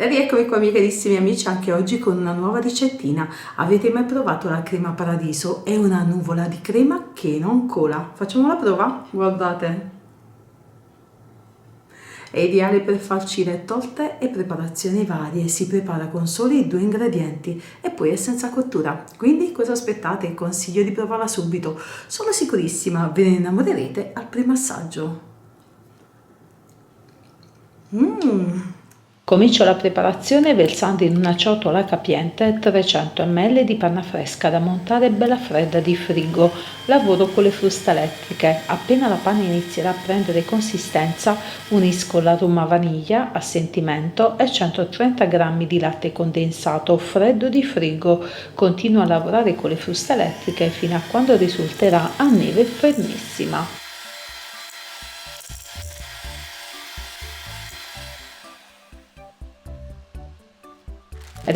E rieccomi qua miei carissimi amici anche oggi con una nuova ricettina. Avete mai provato la crema paradiso? È una nuvola di crema che non cola. Facciamo la prova? Guardate. È ideale per farcire torte e preparazioni varie, si prepara con soli due ingredienti e poi è senza cottura. Quindi cosa aspettate? Consiglio di provarla subito. Sono sicurissima ve ne innamorerete al primo assaggio. Mmm! Comincio la preparazione versando in una ciotola capiente 300 ml di panna fresca da montare bella fredda di frigo. Lavoro con le fruste elettriche. Appena la panna inizierà a prendere consistenza, unisco l'aroma vaniglia a sentimento e 130 g di latte condensato freddo di frigo. Continuo a lavorare con le fruste elettriche fino a quando risulterà a neve fermissima.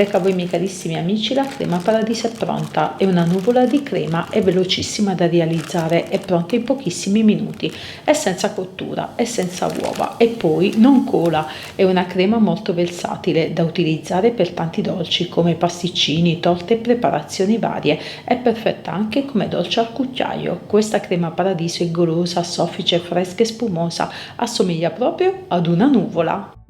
Ecco a voi miei carissimi amici la crema paradiso è pronta, è una nuvola di crema, è velocissima da realizzare, è pronta in pochissimi minuti, è senza cottura, è senza uova. E poi non cola, è una crema molto versatile da utilizzare per tanti dolci come pasticcini, torte e preparazioni varie, è perfetta anche come dolce al cucchiaio. Questa crema paradiso è golosa, soffice, fresca e spumosa, assomiglia proprio ad una nuvola.